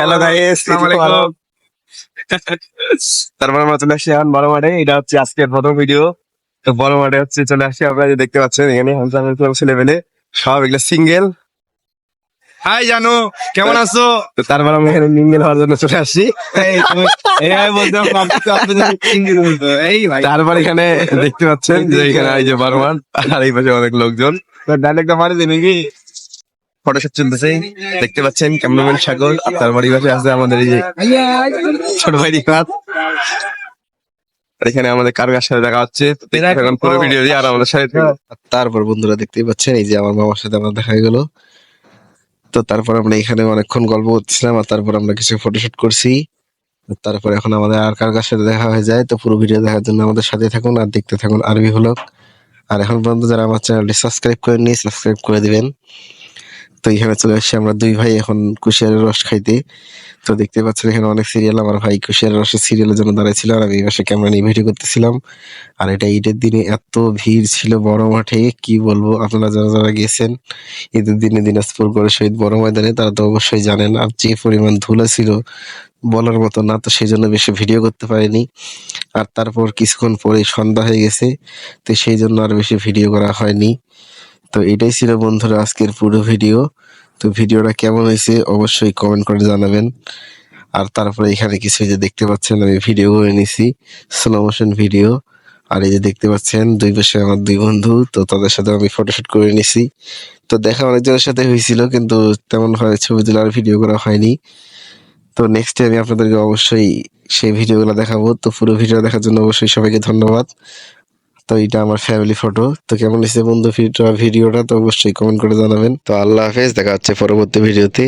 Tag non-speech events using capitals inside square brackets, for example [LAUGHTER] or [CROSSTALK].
Hello guys [LAUGHS] তারপর আমরা চলে আসছি এখন বড় মাঠে এটা হচ্ছে আজকের প্রথম ভিডিও তো বড় মাঠে হচ্ছে চলে আসছি আপনারা যে দেখতে পাচ্ছেন এখানে সব এগুলো সিঙ্গেল হাই জানো কেমন আছো? তো তারপর আমরা এখানে হওয়ার জন্য চলে আসছি। তারপর এখানে দেখতে পাচ্ছেন যে এখানে এই যে বড় মাঠ আর এই পাশে অনেক লোকজন। মারি নাকি ফটোশুট চলতেছে দেখতে পাচ্ছেন ক্যামেরাম্যান সাগর আর তারপর এই পাশে আছে আমাদের এই যে ছোট ভাই রিফাত এখানে আমাদের কারগার সাথে দেখা হচ্ছে। এখন পুরো ভিডিও দিয়ে আর আমাদের সাথে তারপর বন্ধুরা দেখতেই পাচ্ছেন এই যে আমার মামার সাথে আমার দেখা গেল। তো তারপর আমরা এখানে অনেকক্ষণ গল্প করছিলাম আর তারপর আমরা কিছু ফটোশুট করছি। তারপর এখন আমাদের আর কার কার সাথে দেখা হয়ে যায়। তো পুরো ভিডিও দেখার জন্য আমাদের সাথে থাকুন আর দেখতে থাকুন আরবি হলক আর এখন পর্যন্ত যারা আমার চ্যানেলটি সাবস্ক্রাইব করেননি সাবস্ক্রাইব করে দিবেন। তো এখানে চলে আসছি আমরা দুই ভাই এখন কুশিয়ারের রস খাইতে। তো দেখতে পাচ্ছেন এখানে অনেক সিরিয়াল আমার ভাই কুশিয়ারের রসের সিরিয়ালের জন্য দাঁড়াইছিল আর আমি পাশে ক্যামেরা নিয়ে ভিডিও করতেছিলাম। আর এটা ঈদের দিনে এত ভিড় ছিল বড় মাঠে, কি বলব? আপনারা যারা যারা গেছেন, ঈদের দিনে দিনাজপুর করে শহীদ বড় ময়দানে, তারা তো অবশ্যই জানেন আর যে পরিমাণ ধুলা ছিল বলার মতো না, তো সেই জন্য বেশি ভিডিও করতে পারিনি। আর তারপর কিছুক্ষণ পরে সন্ধ্যা হয়ে গেছে, তো সেই জন্য আর বেশি ভিডিও করা হয়নি। তো এটাই ছিল বন্ধুরা আজকের পুরো ভিডিও। তো ভিডিওটা কেমন হয়েছে অবশ্যই কমেন্ট করে জানাবেন। আর তারপরে এখানে কিছু যে দেখতে পাচ্ছেন, আমি ভিডিও করে নিছি স্লো মোশন ভিডিও আর এই যে দেখতে পাচ্ছেন, দুই পাশে আমার দুই বন্ধু, তো তাদের সাথে আমি ফটোশুট করে নিছি। তো দেখা অনেকজনের সাথে হয়েছিল, কিন্তু তেমন ভাবে ছবি তোলা আর ভিডিও করা হয়নি। তো নেক্সট আমি আপনাদেরকে অবশ্যই সেই ভিডিওগুলো দেখাবো। তো পুরো ভিডিও দেখার জন্য অবশ্যই সবাইকে ধন্যবাদ। তো এটা আমার ফ্যামিলি ফটো তো কেমন হয়েছে বন্ধু ভিডিওটা? তো অবশ্যই কমেন্ট করে জানাবেন। তো আল্লাহ হাফেজ, দেখা হচ্ছে পরবর্তী ভিডিওতে।